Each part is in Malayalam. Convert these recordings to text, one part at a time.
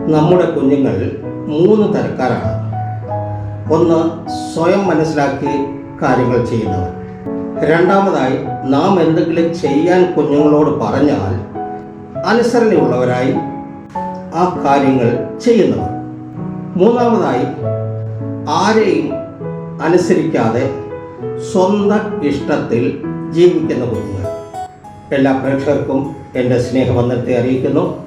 നമ്മുടെ കുഞ്ഞുങ്ങൾ മൂന്ന് തരക്കാരാണ്. ഒന്ന് സ്വയം മനസ്സിലാക്കി കാര്യങ്ങൾ ചെയ്യുന്നവർ. രണ്ടാമതായി നാം എന്തെങ്കിലും ചെയ്യാൻ കുഞ്ഞുങ്ങളോട് പറഞ്ഞാൽ അനുസരണയുള്ളവരായി ആ കാര്യങ്ങൾ ചെയ്യുന്നവർ. മൂന്നാമതായി ആരെയും അനുസരിക്കാതെ സ്വന്തം ഇഷ്ടത്തിൽ ജീവിക്കുന്ന കുഞ്ഞുങ്ങൾ. എല്ലാ പ്രേക്ഷകർക്കും എന്റെ സ്നേഹബന്ധത്തെ അറിയിക്കുന്നു.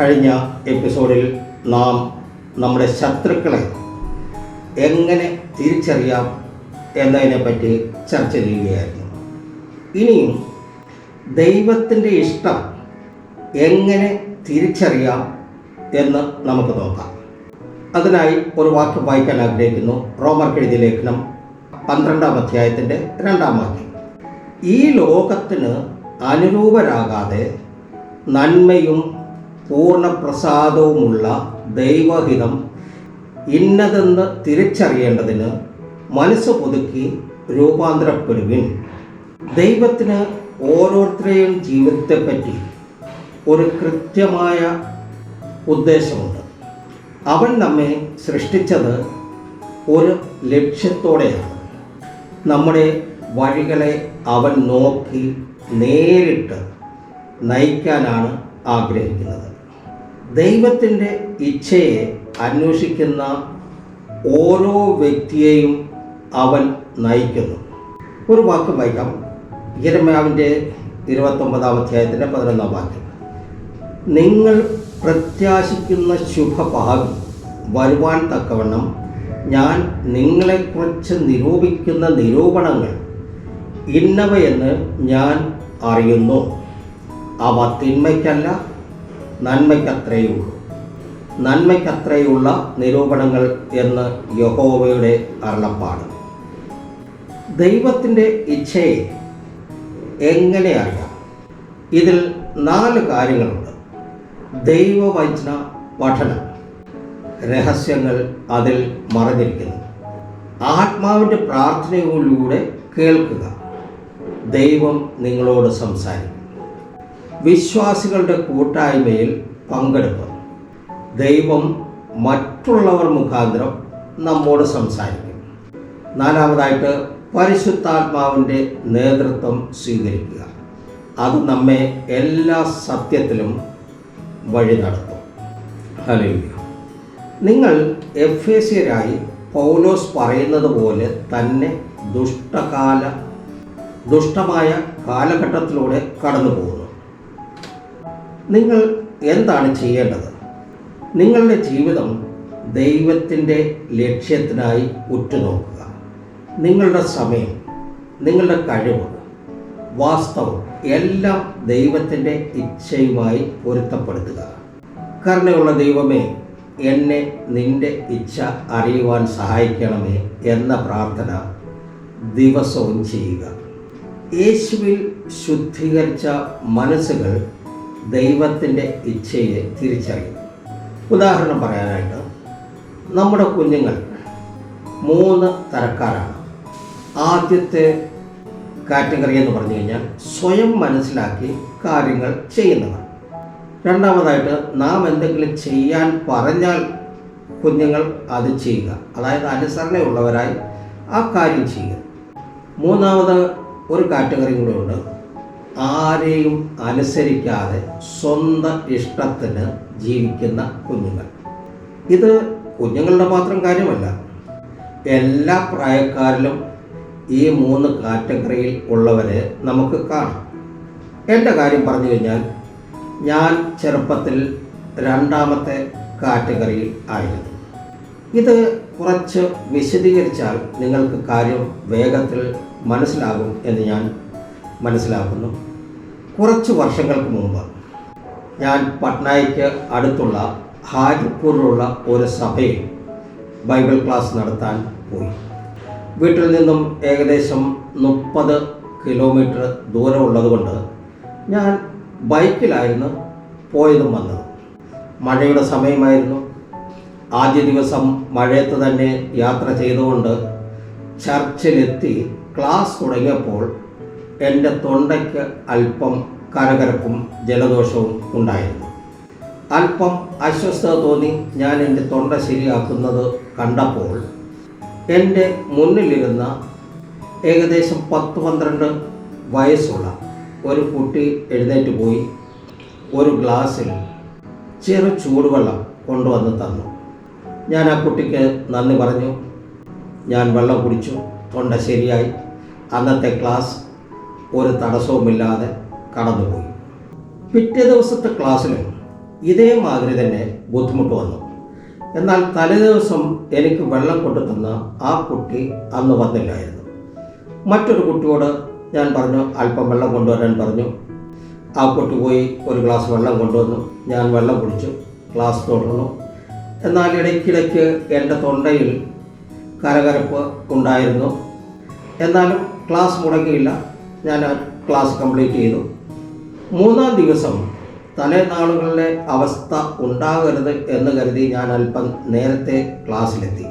കഴിഞ്ഞ എപ്പിസോഡിൽ നാം നമ്മുടെ ശത്രുക്കളെ എങ്ങനെ തിരിച്ചറിയാം എന്നതിനെപ്പറ്റി ചർച്ച ചെയ്യുകയായിരുന്നു. ഇനിയും ദൈവത്തിന്റെ ഇഷ്ടം എങ്ങനെ തിരിച്ചറിയാം എന്ന് നമുക്ക് നോക്കാം. അതിനായി ഒരു വാക്യം വായിക്കാൻ ആഗ്രഹിക്കുന്നു. റോമർ എഴുതിയ ലേഖനം പന്ത്രണ്ടാം അധ്യായത്തിന്റെ രണ്ടാം വാക്യം. ഈ ലോകത്തിന് അനുരൂപരാകാതെ നന്മയും പൂർണപ്രസാദവുമുള്ള ദൈവഹിതം ഇന്നതെന്ന് തിരിച്ചറിയേണ്ടതിന് മനസ്സ് പുതുക്കി രൂപാന്തരപ്പെടുവിൻ. ദൈവത്തിന് ഓരോരുത്തരെയും ജീവിതത്തെപ്പറ്റി ഒരു കൃത്യമായ ഉദ്ദേശമുണ്ട്. അവൻ നമ്മെ സൃഷ്ടിച്ചത് ഒരു ലക്ഷ്യത്തോടെയാണ്. നമ്മുടെ വഴികളെ അവൻ നോക്കി നേരിട്ട് നയിക്കാനാണ് ആഗ്രഹിക്കുന്നത്. ദൈവത്തിന്റെ ഇച്ഛയെ അന്വേഷിക്കുന്ന ഓരോ വ്യക്തിയെയും അവൻ നയിക്കുന്നു. ഒരു വാക്ക് വായിക്കാം. ഇരമ്യാവിന്റെ ഇരുപത്തൊമ്പതാം അധ്യായത്തിന്റെ പതിനൊന്നാം വാക്യം. നിങ്ങൾ പ്രത്യാശിക്കുന്ന ശുഭഭാവി വരുവാൻ തക്കവണ്ണം ഞാൻ നിങ്ങളെക്കുറിച്ച് നിരൂപിക്കുന്ന നിരൂപണങ്ങൾ ഇന്നവയെന്ന് ഞാൻ അറിയുന്നു. അവ തിന്മയ്ക്കല്ല നന്മയ്ക്കത്രയുള്ളൂ. നന്മയ്ക്കത്രയുള്ള നിരൂപണങ്ങൾ എന്ന് യഹോവയുടെ അരുളപ്പാട്. ദൈവത്തിന്റെ ഇച്ഛയെ എങ്ങനെ അറിയാം? ഇതിൽ നാല് കാര്യങ്ങളുണ്ട്. ദൈവവചന പഠനം. രഹസ്യങ്ങൾ അതിൽ മറഞ്ഞിരിക്കുന്നു. ആത്മാവിന്റെ പ്രാർത്ഥനയിലൂടെ കേൾക്കുക. ദൈവം നിങ്ങളോട് സംസാരിക്കും. വിശ്വാസികളുടെ കൂട്ടായ്മയിൽ പങ്കെടുപ്പ് ദൈവം മറ്റുള്ളവർ മുഖാന്തരം നമ്മോട് സംസാരിക്കും. നാലാമതായിട്ട് പരിശുദ്ധാത്മാവിന്റെ നേതൃത്വം സ്വീകരിക്കുക. അത് നമ്മെ എല്ലാ സത്യത്തിലും വഴി നടത്തും. ഹലോ നിങ്ങൾ എഫ് എ സിയരായി പൗലോസ് പറയുന്നത് പോലെ തന്നെ ദുഷ്ടകാല ദുഷ്ടമായ കാലഘട്ടത്തിലൂടെ കടന്നു നിങ്ങൾ എന്താണ് ചെയ്യേണ്ടത്? നിങ്ങളുടെ ജീവിതം ദൈവത്തിന്റെ ലക്ഷ്യത്തിനായി ഉറ്റുനോക്കുക. നിങ്ങളുടെ സമയം നിങ്ങളുടെ കഴിവ് വാസ്തവം എല്ലാം ദൈവത്തിന്റെ ഇച്ഛയുമായി പൊരുത്തപ്പെടുത്തുക. കരുണയുള്ള ദൈവമേ എന്നെ നിന്റെ ഇച്ഛ അറിയുവാൻ സഹായിക്കണമേ എന്ന പ്രാർത്ഥന ദിവസവും ചെയ്യുക. യേശുവിൽ ശുദ്ധീകരിച്ച മനസ്സുകൾ ദൈവത്തിന്റെ ഇച്ഛയെ തിരിച്ചറിയും ഉദാഹരണം പറയാനായിട്ട് നമ്മുടെ കുഞ്ഞുങ്ങൾ മൂന്ന് തരക്കാരാണ്. ആദ്യത്തെ കാറ്റഗറി എന്ന് പറഞ്ഞു കഴിഞ്ഞാൽ സ്വയം മനസ്സിലാക്കി കാര്യങ്ങൾ ചെയ്യുന്നവർ. രണ്ടാമതായിട്ട് നാം എന്തെങ്കിലും ചെയ്യാൻ പറഞ്ഞാൽ കുഞ്ഞുങ്ങൾ അത് ചെയ്യുക. അതായത് അനുസരണയുള്ളവരായി ആ കാര്യം ചെയ്യുക. മൂന്നാമത് ഒരു കാറ്റഗറിയും കൂടെ ഉണ്ട്. ആരെയും അനുസരിക്കാതെ സ്വന്തം ഇഷ്ടത്തിന് ജീവിക്കുന്ന കുഞ്ഞുങ്ങൾ. ഇത് കുഞ്ഞുങ്ങളുടെ മാത്രം കാര്യമല്ല എല്ലാ പ്രായക്കാരിലും ഈ മൂന്ന് കാറ്റഗറിയിൽ ഉള്ളവരെ നമുക്ക് കാണാം. എന്റെ കാര്യം പറഞ്ഞു കഴിഞ്ഞാൽ ഞാൻ ചെറുപ്പത്തിൽ രണ്ടാമത്തെ കാറ്റഗറിയിൽ ആയിരുന്നു. ഇത് കുറച്ച് വിശദീകരിച്ചാൽ നിങ്ങൾക്ക് കാര്യം വേഗത്തിൽ മനസ്സിലാകും എന്ന് ഞാൻ മനസ്സിലാക്കുന്നു. കുറച്ച് വർഷങ്ങൾക്ക് മുമ്പ് ഞാൻ പട്നായിക്ക് അടുത്തുള്ള ഹാജിപ്പൂരിലുള്ള ഒരു സഭയിൽ ബൈബിൾ ക്ലാസ് നടത്താൻ പോയി. വീട്ടിൽ നിന്നും ഏകദേശം മുപ്പത് കിലോമീറ്റർ ദൂരമുള്ളതുകൊണ്ട് ഞാൻ ബൈക്കിലായിരുന്നു പോയതും വന്നത്. മഴയുടെ സമയമായിരുന്നു. ആദ്യ ദിവസം മഴയത്ത് തന്നെ യാത്ര ചെയ്തുകൊണ്ട് ചർച്ചിലെത്തി ക്ലാസ് തുടങ്ങിയപ്പോൾ എന്റെ തൊണ്ടയ്ക്ക് അല്പം കരകരപ്പും ജലദോഷവും ഉണ്ടായിരുന്നു. അല്പം അസ്വസ്ഥത തോന്നി ഞാൻ എന്റെ തൊണ്ട ശരിയാക്കുന്നത് കണ്ടപ്പോൾ എന്റെ മുന്നിലിരുന്ന ഏകദേശം പത്ത് പന്ത്രണ്ട് വയസ്സുള്ള ഒരു കുട്ടി എഴുന്നേറ്റ് പോയി ഒരു ഗ്ലാസ്സിൽ ചെറു ചൂടുവെള്ളം കൊണ്ടുവന്ന് തന്നു. ഞാൻ ആ കുട്ടിക്ക് നന്ദി പറഞ്ഞു. ഞാൻ വെള്ളം കുടിച്ചു. തൊണ്ട ശരിയായി. അന്നത്തെ ക്ലാസ് ഒരു തടസ്സവുമില്ലാതെ കടന്നുപോയി. പിറ്റേ ദിവസത്തെ ക്ലാസ്സിലും ഇതേമാതിരി തന്നെ ബുദ്ധിമുട്ട് വന്നു. എന്നാൽ തലേദിവസം എനിക്ക് വെള്ളം കൊണ്ടു തന്ന ആ കുട്ടി അന്ന് വന്നില്ലായിരുന്നു. മറ്റൊരു കുട്ടിയോട് ഞാൻ പറഞ്ഞു അല്പം വെള്ളം കൊണ്ടുവരാൻ പറഞ്ഞു. ആ കുട്ടി പോയി ഒരു ഗ്ലാസ് വെള്ളം കൊണ്ടുവന്നു. ഞാൻ വെള്ളം കുടിച്ചു ക്ലാസ് തുടർന്നു. എന്നാൽ ഇടയ്ക്കിടയ്ക്ക് എന്റെ തൊണ്ടയിൽ കരകരപ്പ് ഉണ്ടായിരുന്നു. എന്നാലും ക്ലാസ് മുടങ്ങിയില്ല. ഞാൻ ആ ക്ലാസ് കംപ്ലീറ്റ് ചെയ്തു. മൂന്നാം ദിവസം തലേനാളുകളിലെ അവസ്ഥ ഉണ്ടാകരുത് എന്ന് കരുതി ഞാൻ അല്പം നേരത്തെ ക്ലാസ്സിലെത്തി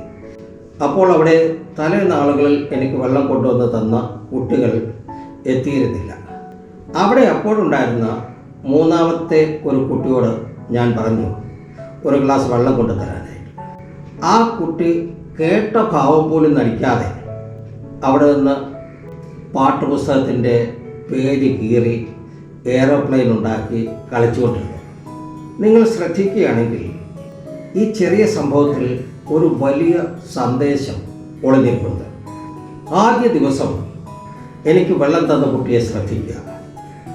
അപ്പോൾ അവിടെ തലേനാളുകളിൽ എനിക്ക് വെള്ളം കൊണ്ടുവന്ന് തന്ന കുട്ടികൾ എത്തിയിരുന്നില്ല. അവിടെ അപ്പോഴുണ്ടായിരുന്ന മൂന്നാമത്തെ ഒരു കുട്ടിയോട് ഞാൻ പറഞ്ഞു ഒരു ഗ്ലാസ് വെള്ളം കൊണ്ടു തരാനായിട്ട് ആ കുട്ടി കേട്ട ഭാവം പോലും നടിക്കാതെ അവിടെ നിന്ന് പാഠപുസ്തകത്തിന്റെ പേര് കീറി എയറോപ്ലെയിൻ ഉണ്ടാക്കി കളിച്ചുകൊണ്ടിരുന്നു. നിങ്ങൾ ശ്രദ്ധിക്കുകയാണെങ്കിൽ ഈ ചെറിയ സംഭവത്തിൽ ഒരു വലിയ സന്ദേശം ഒളിഞ്ഞിട്ടുണ്ട് ആദ്യ ദിവസം എനിക്ക് വെള്ളം തന്ന കുട്ടിയെ ശ്രദ്ധിക്കുക.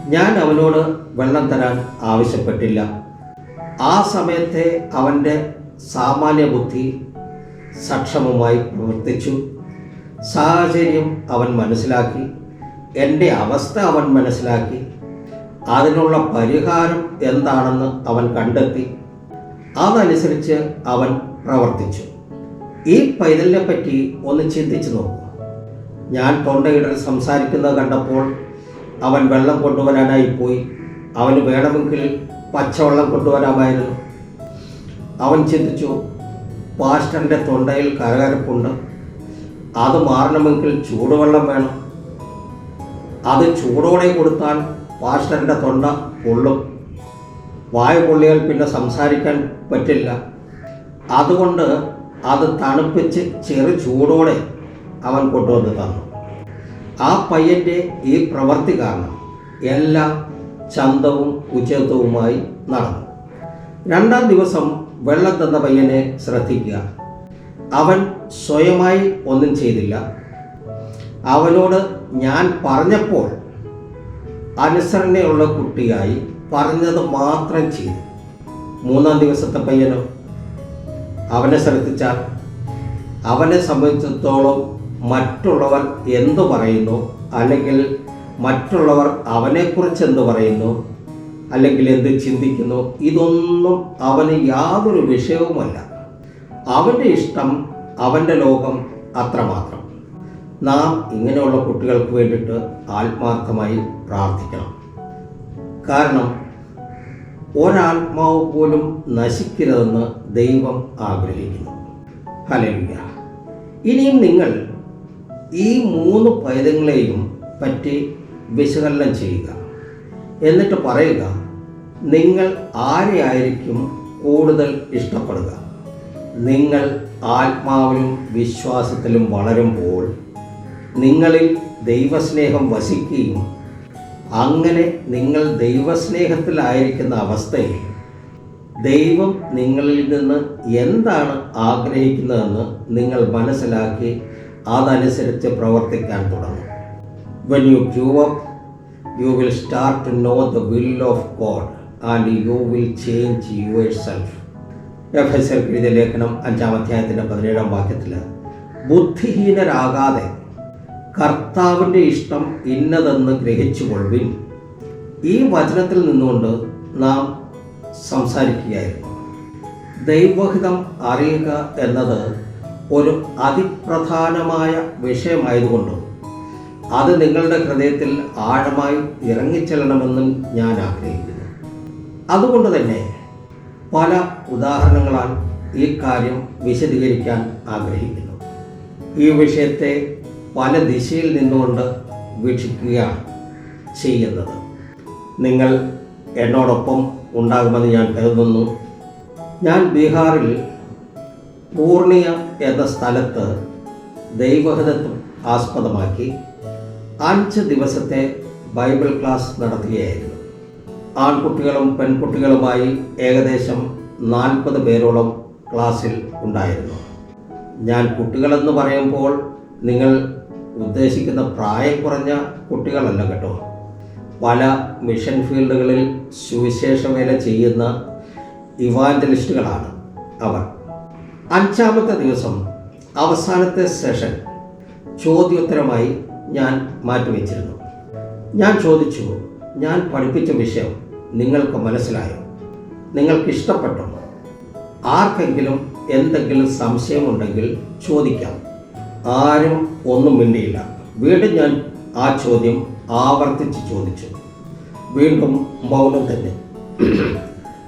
ഞാൻ അവനോട് വെള്ളം തരാൻ ആവശ്യപ്പെട്ടില്ല. ആ സമയത്തെ അവന്റെ സാമാന്യ ബുദ്ധി സക്ഷമമായി പ്രവർത്തിച്ചു. സാഹചര്യം അവൻ മനസ്സിലാക്കി എന്റെ അവസ്ഥ അവൻ മനസ്സിലാക്കി അതിനുള്ള പരിഹാരം എന്താണെന്ന് അവൻ കണ്ടെത്തി അതനുസരിച്ച് അവൻ പ്രവർത്തിച്ചു. ഈ പൈതലിനെ പറ്റി ഒന്ന് ചിന്തിച്ചു നോക്കൂ ഞാൻ തൊണ്ടയിടൽ സംസാരിക്കുന്നത് കണ്ടപ്പോൾ അവൻ വെള്ളം കൊണ്ടുവരാനായി പോയി. അവന് വേണമെങ്കിൽ പച്ചവെള്ളം കൊണ്ടുവരാമായിരുന്നു. അവൻ ചിന്തിച്ചു പാസ്റ്ററിന്റെ തൊണ്ടയിൽ കരകരപ്പുണ്ട്. അത് മാറണമെങ്കിൽ ചൂടുവെള്ളം വേണം. അത് ചൂടോടെ കൊടുത്താൽ പാസ്റ്ററിന്റെ തൊണ്ട പൊള്ളും. വായ പൊള്ളിയാൽ പിന്നെ സംസാരിക്കാൻ പറ്റില്ല. അതുകൊണ്ട് അത് തണുപ്പിച്ച് ചെറു ചൂടോടെ അവൻ കൊണ്ടുവന്ന് തന്നു. ആ പയ്യന്റെ ഈ പ്രവൃത്തി കാരണം എല്ലാം ചന്തവും ഉചിതവുമായി നടന്നു. രണ്ടാം ദിവസം വെള്ളം തന്ന പയ്യനെ ശ്രദ്ധിക്കുക. അവൻ സ്വയമായി ഒന്നും ചെയ്തില്ല. അവനോട് ഞാൻ പറഞ്ഞപ്പോൾ അനുസരണയുള്ള കുട്ടിയായി പറഞ്ഞത് മാത്രം ചെയ്തു. മൂന്നാം ദിവസത്തെ പയ്യനോ? അവനെ ശ്രദ്ധിച്ചാൽ അവനെ സംബന്ധിച്ചിടത്തോളം മറ്റുള്ളവർ എന്തു പറയുന്നു? അല്ലെങ്കിൽ മറ്റുള്ളവർ അവനെക്കുറിച്ച് എന്ത് പറയുന്നു? അല്ലെങ്കിൽ എന്ത് ചിന്തിക്കുന്നു? ഇതൊന്നും അവന് യാതൊരു വിഷയവുമല്ല. അവന്റെ ഇഷ്ടം അവന്റെ ലോകം അത്രമാത്രം. നാം ഇങ്ങനെയുള്ള കുട്ടികൾക്ക് വേണ്ടിയിട്ട് ആത്മാർത്ഥമായി പ്രാർത്ഥിക്കണം. കാരണം ഒരാത്മാവ് പോലും നശിക്കരുതെന്ന് ദൈവം ആഗ്രഹിക്കുന്നു. ഹലവിക ഇനിയും നിങ്ങൾ ഈ മൂന്ന് പൈതങ്ങളെയും പറ്റി വിശകലനം ചെയ്യുക. എന്നിട്ട് പറയുക നിങ്ങൾ ആരെയായിരിക്കും കൂടുതൽ ഇഷ്ടപ്പെടുക? നിങ്ങൾ ആത്മാവിലും വിശ്വാസത്തിലും വളരുമ്പോൾ നിങ്ങളിൽ ദൈവസ്നേഹം വസിക്കുകയും അങ്ങനെ നിങ്ങൾ ദൈവസ്നേഹത്തിലായിരിക്കുന്ന അവസ്ഥയിൽ ദൈവം നിങ്ങളിൽ നിന്ന് എന്താണ് ആഗ്രഹിക്കുന്നതെന്ന് നിങ്ങൾ മനസ്സിലാക്കി അതനുസരിച്ച് പ്രവർത്തിക്കാൻ തുടങ്ങും. When you grow up you will start to know the will of God and you will change your self F S L എഴുതിയ ലേഖനം അഞ്ചാം അധ്യായത്തിന്റെ പതിനേഴാം വാക്യത്തിൽ ബുദ്ധിഹീനരാകാതെ കർത്താവിന്റെ ഇഷ്ടം ഇന്നതെന്ന് ഗ്രഹിച്ചു കൊള്ളുവിൻ ഈ വചനത്തിൽ നിന്നുകൊണ്ട് നാം സംസാരിക്കുകയായിരുന്നു. ദൈവഹിതം അറിയുക എന്നത് ഒരു അതിപ്രധാനമായ വിഷയമായതുകൊണ്ടും അത് നിങ്ങളുടെ ഹൃദയത്തിൽ ആഴമായി ഇറങ്ങിച്ചെല്ലണമെന്നും ഞാൻ ആഗ്രഹിക്കുന്നു. അതുകൊണ്ട് തന്നെ പല ഉദാഹരണങ്ങളാൽ ഈ കാര്യം വിശദീകരിക്കാൻ ആഗ്രഹിക്കുന്നു. ഈ വിഷയത്തെ പല ദിശയിൽ നിന്നുകൊണ്ട് വീക്ഷിക്കുകയാണ് ചെയ്യുന്നത്. നിങ്ങൾ എന്നോടൊപ്പം ഉണ്ടാകുമെന്ന് ഞാൻ കരുതുന്നു. ഞാൻ ബീഹാറിൽ പൂർണിയ എന്ന സ്ഥലത്ത് ദൈവഹിതത്വം ആസ്പദമാക്കി അഞ്ച് ദിവസത്തെ ബൈബിൾ ക്ലാസ് നടത്തുകയായിരുന്നു. ആൺകുട്ടികളും പെൺകുട്ടികളുമായി ഏകദേശം നാൽപ്പത് പേരോളം ക്ലാസ്സിൽ ഉണ്ടായിരുന്നു. ഞാൻ കുട്ടികളെന്ന് പറയുമ്പോൾ നിങ്ങൾ ഉദ്ദേശിക്കുന്ന പ്രായം കുറഞ്ഞ കുട്ടികളല്ല കേട്ടോ. പല മിഷൻ ഫീൽഡുകളിൽ സുവിശേഷ വേല ചെയ്യുന്ന ഇവാഞ്ചലിസ്റ്റുകളാണ് അവർ. അഞ്ചാമത്തെ ദിവസം അവസാനത്തെ സെഷൻ ചോദ്യോത്തരമായി ഞാൻ മാറ്റിവെച്ചിരുന്നു. ഞാൻ ചോദിച്ചു ഞാൻ പഠിപ്പിച്ച വിഷയം നിങ്ങൾക്ക് മനസ്സിലായോ? നിങ്ങൾക്ക് ഇഷ്ടപ്പെട്ടോ ആർക്കെങ്കിലും എന്തെങ്കിലും സംശയമുണ്ടെങ്കിൽ ചോദിക്കാം. ആരും ഒന്നും മിണ്ടിയില്ല. വീണ്ടും ഞാൻ ആ ചോദ്യം ആവർത്തിച്ച് ചോദിച്ചു. വീണ്ടും മൗനം തന്നെ.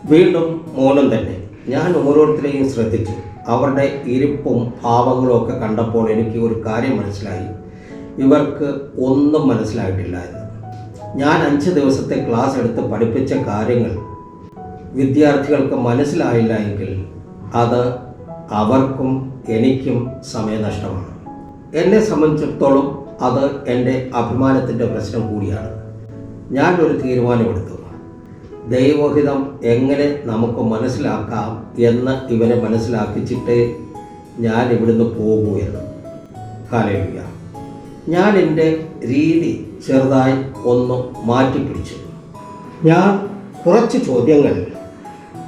വീണ്ടും മൗനം തന്നെ. ഞാൻ ഓരോരുത്തരെയും ശ്രദ്ധിച്ചു. അവരുടെ ഇരിപ്പും ഭാവങ്ങളും ഒക്കെ കണ്ടപ്പോൾ എനിക്ക് ഒരു കാര്യം മനസ്സിലായി. ഇവർക്ക് ഒന്നും മനസ്സിലായിട്ടില്ല ഞാൻ അഞ്ച് ദിവസത്തെ ക്ലാസ് എടുത്ത് പഠിപ്പിച്ച കാര്യങ്ങൾ വിദ്യാർത്ഥികൾക്ക് മനസ്സിലായില്ല എങ്കിൽ അത് അവർക്കും എനിക്കും സമയനഷ്ടമാണ്. എന്നെ സംബന്ധിച്ചിടത്തോളം അത് എന്റെ അഭിമാനത്തിന്റെ പ്രശ്നം കൂടിയാണ്. ഞാൻ ഒരു തീരുമാനമെടുത്തു. ദൈവഹിതം എങ്ങനെ നമുക്ക് മനസ്സിലാക്കാം എന്ന് ഇവനെ മനസ്സിലാക്കിച്ചിട്ട് ഞാൻ ഇവിടുന്ന് പോകൂ എന്ന്. ഹാലേലുയ ഞാൻ എന്റെ രീതി ചെറുതായി ഒന്ന് മാറ്റിപ്പിടിച്ചു. ഞാൻ കുറച്ച് ചോദ്യങ്ങൾ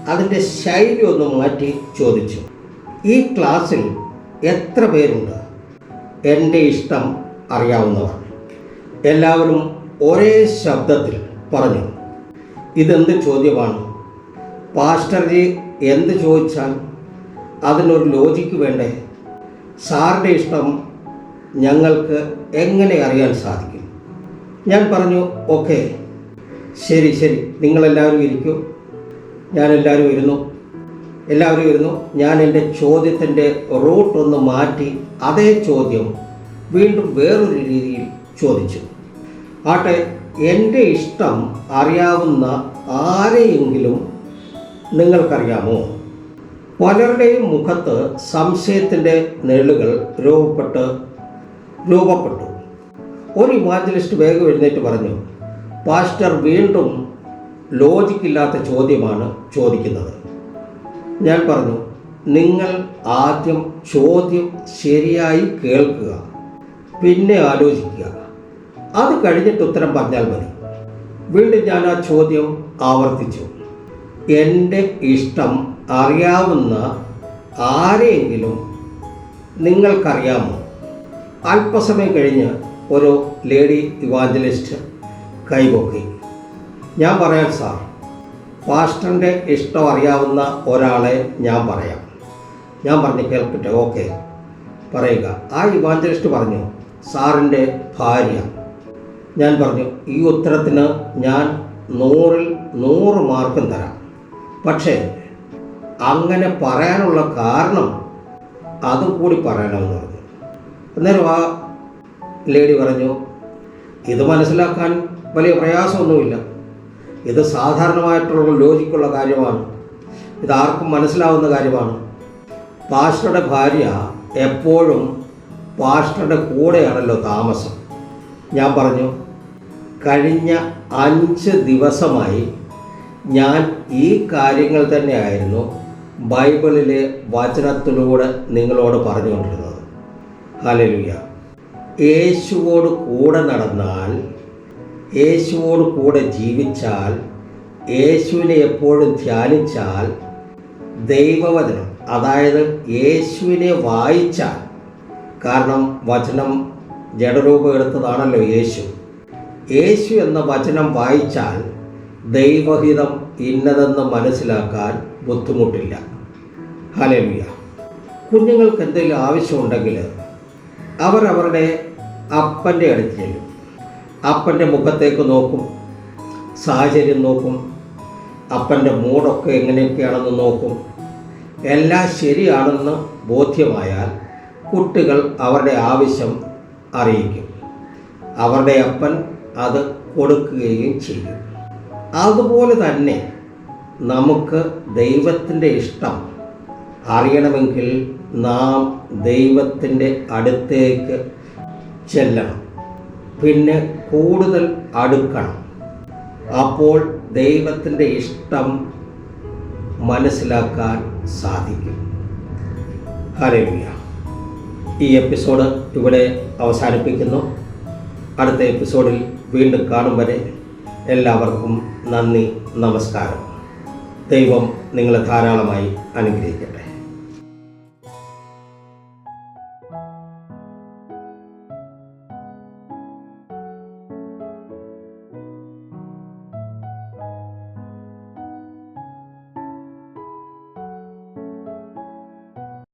അതിന്റെ ശൈലി ഒന്ന് മാറ്റി ചോദിച്ചു. ഈ ക്ലാസ്സിൽ എത്ര പേരുണ്ട്? എന്റെ ഇഷ്ടം അറിയാവുന്നവർ. എല്ലാവരും ഒരേ ശബ്ദത്തിൽ പറഞ്ഞു. ഇതെന്ത് ചോദ്യമാണ്? പാസ്റ്റർജി എന്ത് ചോദിച്ചാൽ അതിനൊരു ലോജിക്ക് വേണ്ടേ? സാറിന്റെ ഇഷ്ടം ഞങ്ങൾക്ക് എങ്ങനെ അറിയാൻ സാധിക്കും? ഞാൻ പറഞ്ഞു ഓക്കെ. ശരി ശരി. നിങ്ങളെല്ലാവരും ഇരിക്കൂ. ഞാനെല്ലാവരും ഇരുന്നു. എല്ലാവരും ഇരുന്നു. ഞാൻ എന്റെ ചോദ്യത്തിന്റെ റൂട്ട് ഒന്ന് മാറ്റി അതേ ചോദ്യം വീണ്ടും വേറൊരു രീതിയിൽ ചോദിച്ചു. ആട്ടെ എന്റെ ഇഷ്ടം അറിയാവുന്ന ആരെയെങ്കിലും നിങ്ങൾക്കറിയാമോ? പലരുടെയും മുഖത്ത് സംശയത്തിന്റെ നിഴലുകൾ രൂപപ്പെട്ട് രൂപപ്പെട്ടു. ഒരു ഇവാഞ്ചലിസ്റ്റ് വേഗം എഴുന്നേറ്റ് പറഞ്ഞു പാസ്റ്റർ വീണ്ടും ലോജിക്കില്ലാത്ത ചോദ്യമാണ് ചോദിക്കുന്നത്. ഞാൻ പറഞ്ഞു നിങ്ങൾ ആദ്യം ചോദ്യം ശരിയായി കേൾക്കുക പിന്നെ ആലോചിക്കുക. അത് കഴിഞ്ഞിട്ട് ഉത്തരം പറഞ്ഞാൽ മതി. വീണ്ടും ഞാൻ ആ ചോദ്യം ആവർത്തിച്ചു. എന്റെ ഇഷ്ടം അറിയാവുന്ന ആരെയെങ്കിലും നിങ്ങൾക്കറിയാമോ? അല്പസമയം കഴിഞ്ഞ് ഒരു ലേഡി ഇവാഞ്ചലിസ്റ്റ് കൈപൊക്കി. ഞാൻ പറയാം സാർ പാസ്റ്ററിന്റെ ഇഷ്ടം അറിയാവുന്ന ഒരാളെ ഞാൻ പറയാം. ഞാൻ പറഞ്ഞു കേൾക്കട്ടെ ഓക്കെ. പറയുക ആ ഇവാഞ്ചലിസ്റ്റ് പറഞ്ഞു സാറിന്റെ ഭാര്യ. ഞാൻ പറഞ്ഞു ഈ ഉത്തരത്തിന് ഞാൻ നൂറിൽ നൂറ് മാർക്കും തരാം. പക്ഷേ അങ്ങനെ പറയാനുള്ള കാരണം അതും കൂടി പറയണമെന്ന് പറഞ്ഞു. അന്നേരം ആ ലേഡി പറഞ്ഞു ഇത് മനസ്സിലാക്കാൻ വലിയ പ്രയാസമൊന്നുമില്ല. ഇത് സാധാരണമായിട്ടുള്ള ലോജിക്കുള്ള കാര്യമാണ്. ഇത് ആർക്കും മനസ്സിലാവുന്ന കാര്യമാണ്. പാസ്റ്ററുടെ ഭാര്യ എപ്പോഴും പാസ്റ്ററുടെ കൂടെയാണല്ലോ താമസം. ഞാൻ പറഞ്ഞു കഴിഞ്ഞ അഞ്ച് ദിവസമായി ഞാൻ ഈ കാര്യങ്ങൾ തന്നെയായിരുന്നു ബൈബിളിലെ വചനത്തിലൂടെ നിങ്ങളോട് പറഞ്ഞുകൊണ്ടിരുന്നത്. ഹല്ലേലൂയ. യേശുവോട് കൂടെ നടന്നാൽ യേശുവോട് കൂടെ ജീവിച്ചാൽ യേശുവിനെ എപ്പോഴും ധ്യാനിച്ചാൽ ദൈവവചനം അതായത് യേശുവിനെ വായിച്ചാൽ കാരണം വചനം ജഡരൂപം എടുത്തതാണല്ലോ യേശു. യേശു എന്ന വചനം വായിച്ചാൽ ദൈവഹിതം ഇന്നതെന്ന് മനസ്സിലാക്കാൻ ബുദ്ധിമുട്ടില്ല. ഹലലുയ കുഞ്ഞുങ്ങൾക്ക് എന്തെങ്കിലും ആവശ്യമുണ്ടെങ്കിൽ അവർ അവരുടെ അപ്പന്റെ അടുത്ത് ചെല്ലും. അപ്പന്റെ മുഖത്തേക്ക് നോക്കും സാഹചര്യം നോക്കും അപ്പന്റെ മൂടൊക്കെ എങ്ങനെയൊക്കെയാണെന്ന് നോക്കും. എല്ലാം ശരിയാണെന്ന് ബോധ്യമായാൽ കുട്ടികൾ അവരുടെ ആവശ്യം അറിയിക്കും. അവരുടെ അപ്പൻ അത് കൊടുക്കുകയും ചെയ്യും. അതുപോലെ തന്നെ നമുക്ക് ദൈവത്തിന്റെ ഇഷ്ടം അറിയണമെങ്കിൽ നാം ദൈവത്തിന്റെ അടുത്തേക്ക് ചെല്ലണം. പിന്നെ കൂടുതൽ അടുക്കണം. അപ്പോൾ ദൈവത്തിന്റെ ഇഷ്ടം മനസ്സിലാക്കാൻ സാധിക്കും. ഹരവിയ ഈ എപ്പിസോഡ് ഇവിടെ അവസാനിപ്പിക്കുന്നു. അടുത്ത എപ്പിസോഡിൽ വീണ്ടും കാണും വരെ എല്ലാവർക്കും നന്ദി നമസ്കാരം. ദൈവം നിങ്ങളെ ധാരാളമായി അനുഗ്രഹിക്കട്ടെ.